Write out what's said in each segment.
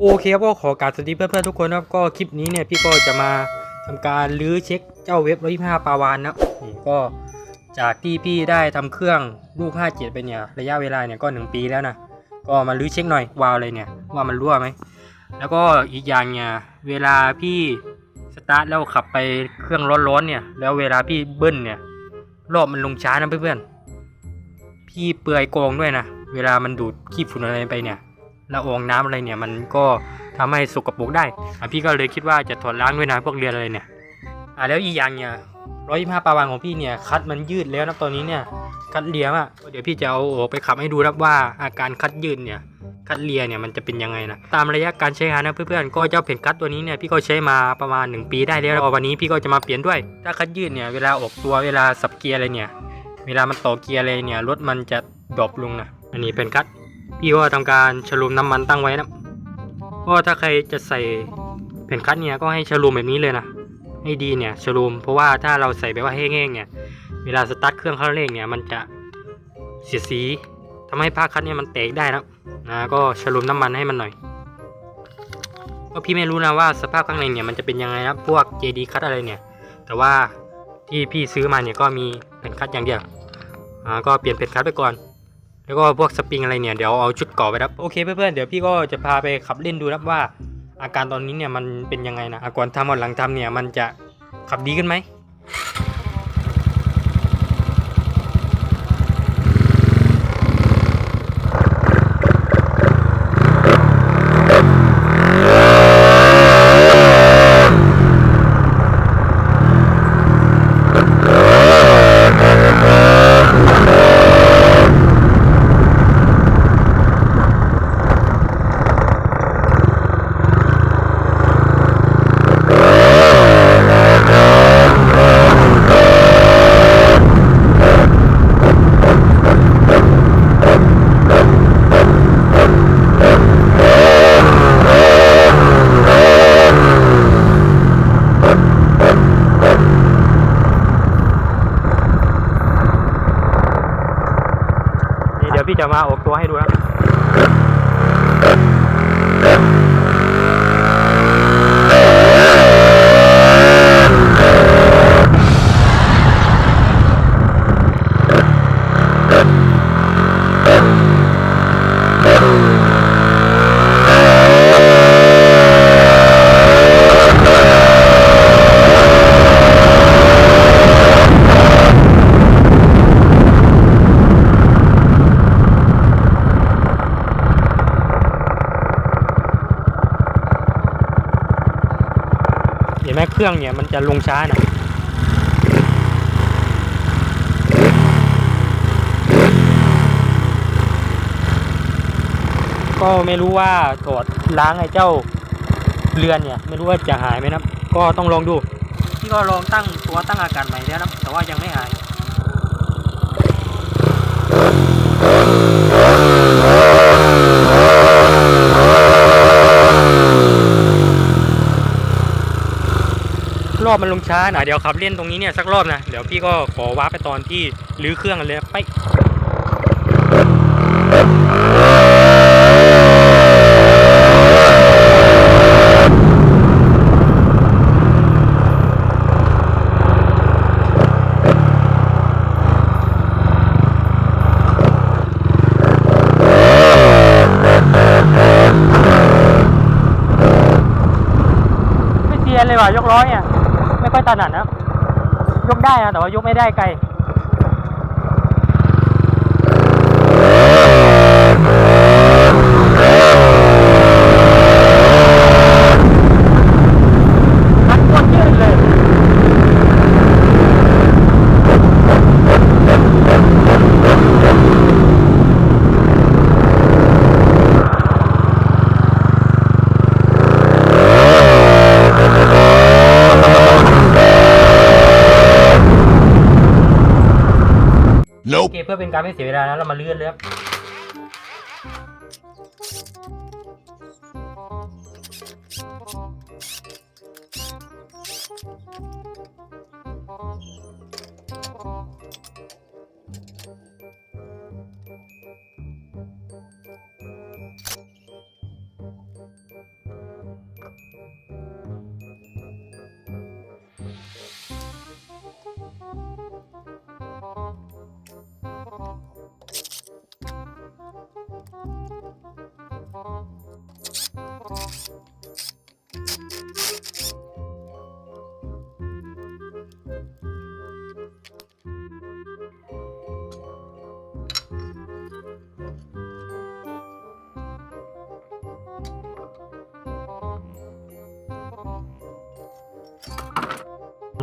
โอเคครับก็ขอกราบสวัสดีเพื่อนๆทุกคนนะครับก็คลิปนี้เนี่ยพี่ก็จะมาทำการรื้อเช็คเจ้าเว็บ125ปาวานนะนี่ก็จากที่พี่ได้ทำเครื่องลูก57ไปเนี่ยระยะเวลาเนี่ยก็1ปีแล้วนะก็มารื้อเช็คหน่อยวาวเลยเนี่ยว่ามันรั่วไหมแล้วก็อีกอย่างเนี่ยเวลาพี่สตาร์ทแล้วขับไปเครื่องร้อนๆเนี่ยแล้วเวลาพี่เบิ้ลเนี่ยรอบมันลงช้านะเพื่อนๆพี่เปลือยกองด้วยนะเวลามันดูดขี้ฝุ่นอะไรไปเนี่ย ละอองน้ำอะไรเนี่ย มันก็ทำให้สกปรกได้อพี่ก็เลยคิดว่าจะถอดล้างด้วยนะพวกเรียนอะไรเนี่ยอะแล้วอีกอย่างเนี่ยร้อยยี่ห้าปาวานของพี่เนี่ยคัดมันยืดแล้วนะตอนนี้เนี่ยคัดเลียมอะเดี๋ยวพี่จะเอาออกไปขับให้ดูนะว่าอาการคัดยืดเนี่ยคัดเลียเนี่ยมันจะเป็นยังไงนะตามระยะการใช้งานนะเพื่อนๆก็เจ้าเพนคัดตัวนี้เนี่ยพี่ก็ใช้มาประมาณ 1 ปีได้แล้วแล้ววันนี้พี่ก็จะมาเปลี่ยนด้วย ถ้าคัดยืดเนี่ยเวลาออกตัวเวลาสับเกียร์อะไรเนี่ย เวลามันต่อเกียร์อะไรเนี่ยรถมันจะดรอปลงนะอันนี้เป็นคัด พี่ก็ทำการฉลุมน้ำมันตั้งไว้นะเพราะถ้าใครจะใส่แผ่นคัดเนี่ยก็ให้ฉลุมแบบนี้เลยนะให้ดีเนี่ยฉลุมเพราะว่าถ้าเราใส่แบบว่าแห้งๆเนี่ย เวลาสตาร์ทเครื่องเข้าเร่งเนี่ยมันจะเสียสีทำให้ผ้าคัดเนี่ยมันแตกได้นะนะก็ฉลุมน้ำมันให้มันหน่อยก็พี่ไม่รู้นะว่าสภาพข้างในเนี่ยมันจะเป็นยังไงนะพวก JD คัดอะไรเนี่ย แต่ว่าที่พี่ซื้อมาเนี่ยก็มีแผ่นคัดอย่างเดียวอ่าก็เปลี่ยนแผ่นคัดไปก่อน แล้วก็พวกสปริงอะไรเนี่ยเดี๋ยวเอาชุดเก่อไปครับโอเคเพื่อนๆเดี๋ยวพี่ก็จะพาไปขับเล่นดูนะว่า อาการตอนนี้เนี่ยมันเป็นยังไงนะอะก่อนทำก่อนหลังทำเนี่ยมันจะขับดีขึ้นไหม มาออกตัวให้ดูนะ เห็นไหมเครื่องเนี่ยมันจะลงช้านะก็ไม่รู้ว่าถอดล้างไอ้เจ้าเรือนเนี่ย ไม่รู้ว่าจะหายไหมนะก็ต้องลองดู ที่ก็ลองตั้งตัวตั้งอากาศใหม่แล้วนะแต่ว่ายังไม่หาย อบมันลงช้าหนะเดี๋ยวขับเล่นตรงนี้เนี่ยสักรอบนะ เดี๋ยวพี่ก็ขอว้าร์ปไปตอนที่รื้อเครื่องกันเลยไปไม่เซียเลยว่ะยกร้อยเนี่ยไม่ ค่อยถนัดนะ ยกได้นะ แต่ว่ายกไม่ได้ไกลมันปวดยืดเลย โอเคเพื่อเป็นการไม่เสียเวลานะเรามาเลื่อนเลยครับ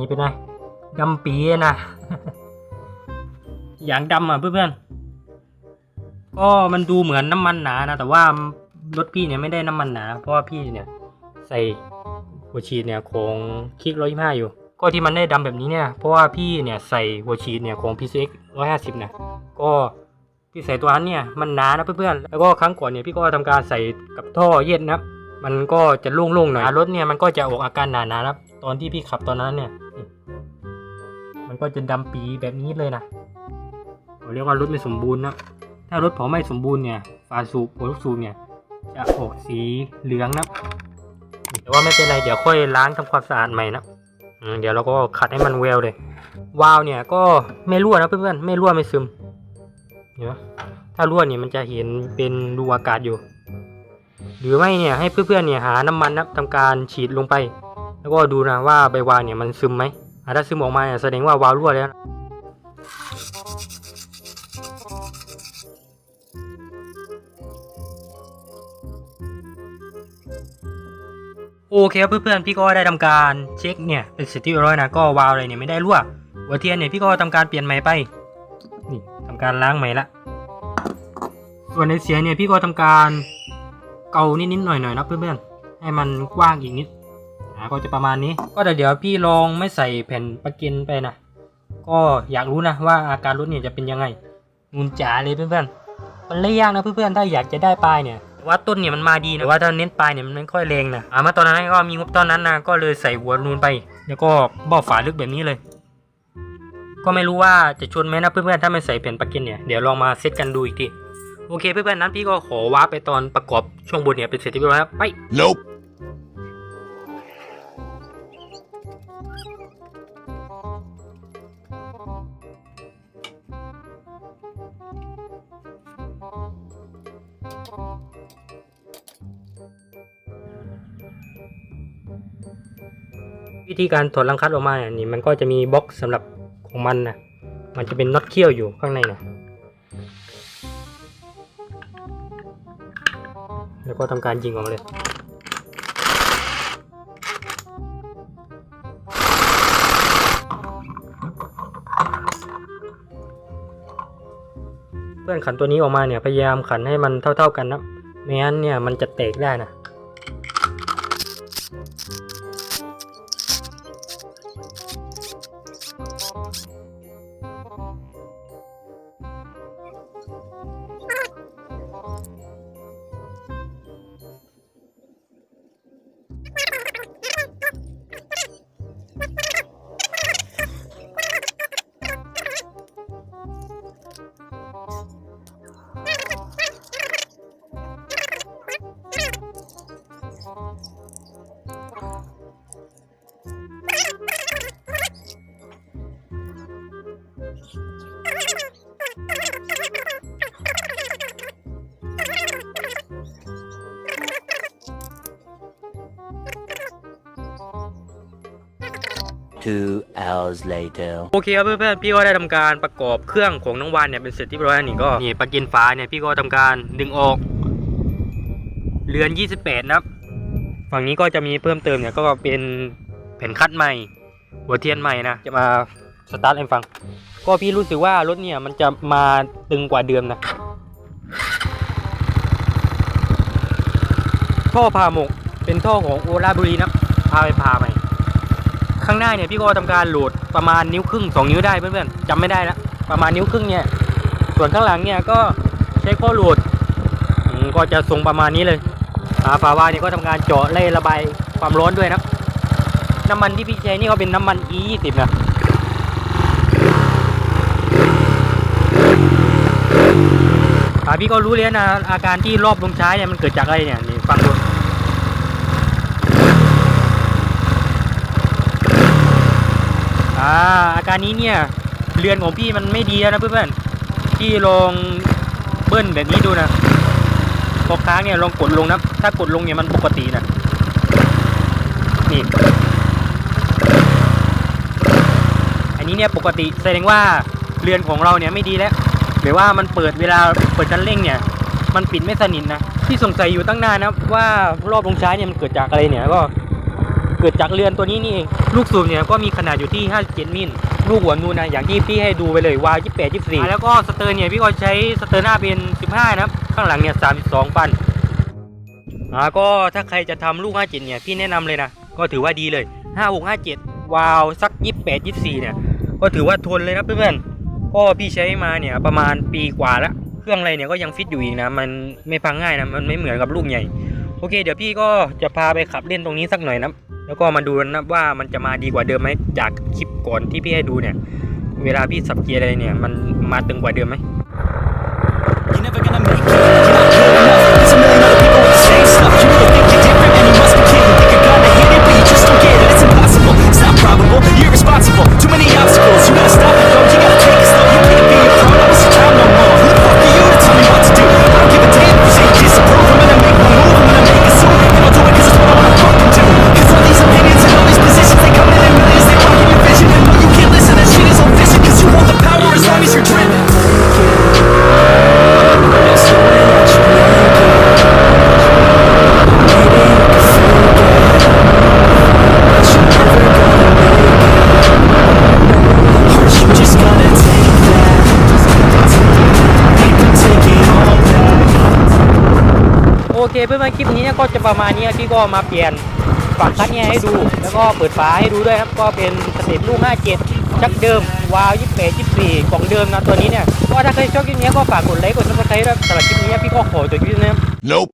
นี้เป็นไงดำปีนะ อย่างดำอะเพื่อนๆ ก็มันดูเหมือนน้ำมันหนานะ แต่ว่ารถพี่เนี่ยไม่ได้น้ำมันหนา เพราะว่าพี่เนี่ย ใส่หัวฉีดเนี่ยของคิกร้อยห้าอยู่ ก็ที่มันได้ดำแบบนี้เนี่ย เพราะว่าพี่เนี่ยใส่หัวฉีดเนี่ยของ PCX ร้อยห้าสิบเนี่ย ก็พี่ใส่ตัวนั้นเนี่ยมันหนานะเพื่อนๆ แล้วก็ครั้งก่อนเนี่ยพี่ก็ทำการใส่กับท่อเย็นนะครับ มันก็จะโล่งๆหน่อย รถเนี่ยมันก็จะออกอาการหนาๆนะครับ ตอนที่พี่ขับตอนนั้นเนี่ย ก็จะดำปีแบบนี้เลยนะเราเรียกว่ารถไม่สมบูรณ์นะ ถ้ารถผมไม่สมบูรณ์เนี่ยฝาสูบหัวลูกสูบเนี่ย จะออกสีเหลืองนะแต่ว่าไม่เป็นไรเดี๋ยวค่อยล้างทำความสะอาดใหม่นะเดี๋ยวเราก็ขัดให้มันเวลเลย วาล์วเนี่ยก็ไม่รั่วนะเพื่อนๆไม่รั่วไม่ซึมเห็นไหมถ้ารั่วเนี่ยมันจะเห็นเป็นรูอากาศอยู่ หรือไม่เนี่ยให้เพื่อนๆเนี่ยหาน้ำมันนะทำการฉีดลงไป แล้วก็ดูนะว่าใบวาล์วเนี่ยมันซึมไหม ถ้าซึมออกมาเนี่ยแสดงว่าวาล์วรั่วแล้วโอเคครับเพื่อนๆพี่ก็ได้ทำการเช็คเนี่ยเป็นสร็จที่เรียบร้อยนะก็วาล์วอะไรเนี่ยไม่ได้รั่วหัวเทียนเนี่ยพี่ก็ทำการเปลี่ยนใหม่ไปนี่ทำการล้างใหม่ละส่วนในเสียเนี่ยพี่ก็ทำการเกานิดๆหน่อยๆนะเพื่อนๆให้มันกว้างอีกนิด อ่าก็จะประมาณนี้ ก็เดี๋ยวพี่ลองไม่ใส่แผ่นประกันไปนะ ก็อยากรู้นะว่าอาการรถเนี่ยจะเป็นยังไงนูนจ๋าเลยเพื่อนๆ มันเล่ยากนะเพื่อนๆ ถ้าอยากจะได้ปลายเนี่ยแต่ว่าต้นเนี่ยมันมาดีนะแต่ว่าถ้าเน้นปลายเนี่ยมันไม่ค่อยแรงนะอ่ามาตอนนั้นก็มีงบตอนนั้นนะก็เลยใส่หัวนูนไป แล้วก็บ้าฝาลึกแบบนี้เลย ก็ไม่รู้ว่าจะชนไหมนะเพื่อนๆ ถ้าไม่ใส่แผ่นประกันเนี่ย เดี๋ยวลองมาเซตกันดูอีกที โอเคเพื่อนๆ นั้นพี่ก็ขอว้าไปตอนประกอบช่วงบนเนี่ยเป็นเสร็จที่เรียบร้อยครับไป Nope. วิธีการถอดรังคัดออกมาเนี่ยนี่มันก็จะมีบล็อกสำหรับของมันนะมันจะเป็นน็อตเขี้ยวอยู่ข้างในนะแล้วก็ทำการยิงออกมาเลย พื่อนขันตัวนี้ออกมาเนี่ยพยายามขันให้มันเท่า ๆกันนะไม่งั้นเนี่ยมันจะแตกได้นะ Two hours later. โอเคครับเพื่อนๆพี่ก็ได้ทำการประกอบเครื่องของน้องวานเนี่ยเป็นเสร็จที่รียบร้อยนี่ก็นี่ปลั๊กอินฟ้าเนี่ยพี่ก็ทำการดึงออกเรือน 28 นะครับ ฝั่งนี้ก็จะมีเพิ่มเติมเนี่ยก็เป็นแผ่นคัดใหม่ หัวเทียนใหม่นะ จะมาสตาร์ทให้ฟัง ก็พี่รู้สึกว่ารถเนี่ยมันจะมาตึงกว่าเดิมนะท่อพาหมกเป็นท่อของโอลาบุรีนะพาไปพาใหม่ ข้างหน้าเนี่ยพี่ก็ทำการโหลดประมาณนิ้วครึ่งสองนิ้วได้เพื่อนๆจำไม่ได้ละประมาณนิ้วครึ่งเนี่ย ส่วนข้างหลังเนี่ยก็ใช้ข้อโหลดก็จะทรงประมาณนี้เลยฝาฝาวาเนี่ยก็ทำการเจาะไล่ระบายความร้อนด้วยนะน้ำมันที่พี่ใช้นี่ก็เป็นน้ำมัน E20 นะพี่ก็รู้แล้วนะอาการที่รอบลงใช้เนี่ยมันเกิดจากอะไรเนี่ยฟังดู อ่าอาการนี้เนี่ยเรือนของพี่มันไม่ดีแล้วนะเพื่อนๆพี่ลองเบิ้ลแบบนี้ดูนะพอค้างเนี่ยลองกดลงนะถ้ากดลงเนี่ยมันปกตินะนี่อันนี้เนี่ยปกติแสดงว่าเรือนของเราเนี่ยไม่ดีแล้วหรือว่ามันเปิดเวลาเปิดคันเร่งเนี่ย มันปิดไม่สนิทนะที่สงสัยอยู่ตั้งนานนะว่ารอบลงใช้เนี่ยมันเกิดจากอะไรเนี่ยก็ เกิดจากเรือนตัวนี้นี่เองลูกสูบเนี่ยก็มีขนาดอยู่ที่ 57 มิลลูกหัวนูนนะอย่างที่พี่ให้ดูไปเลยวาว28 24 แล้วก็สเตอร์เนี่ยพี่ก็ใช้สเตอร์หน้าเป็น 15 นะครับ ข้างหลังเนี่ย 32ฟันอ่าก็ถ้าใครจะทำลูก 57 เนี่ยพี่แนะนำเลยนะก็ถือว่าดีเลย 5657 วาวสัก 28 24 เนี่ย ก็ถือว่าทนเลยนะเพื่อนๆก็พี่ใช้มาเนี่ยประมาณปีกว่าแล้วเครื่องอะไรเนี่ยก็ยังฟิตอยู่อีกนะมันไม่พังง่ายนะมันไม่เหมือนกับลูกใหญ่โอเค เดี๋ยวพี่ก็จะพาไปขับเล่นตรงนี้สักหน่อยนะ แล้วก็มาดูนะว่ามันจะมาดีกว่าเดิมไหมจากคลิปก่อนที่พี่ให้ดูเนี่ย เวลาพี่สับเกียร์อะไรเนี่ย มันมาตึงกว่าเดิมไหม เคเพื่อนๆคลิปนี้ก็จะประมาณนี้พี่ก็มาเปลี่ยนฝักคัดเนี่ยให้ดู แล้วก็เปิดฝาให้ดูด้วยครับ ก็เป็นสเต็ปลูก 57 ชักเดิม วาว 28 24 ของเดิมนะตัวนี้เนี่ย ก็ถ้าใครชอบคลิปนี้ก็ฝากกดไลค์ กดซับสไครต์ด้วยสำหรับคลิปนี้พี่ก็ขอจบคลิปนี้นะครับ Nope.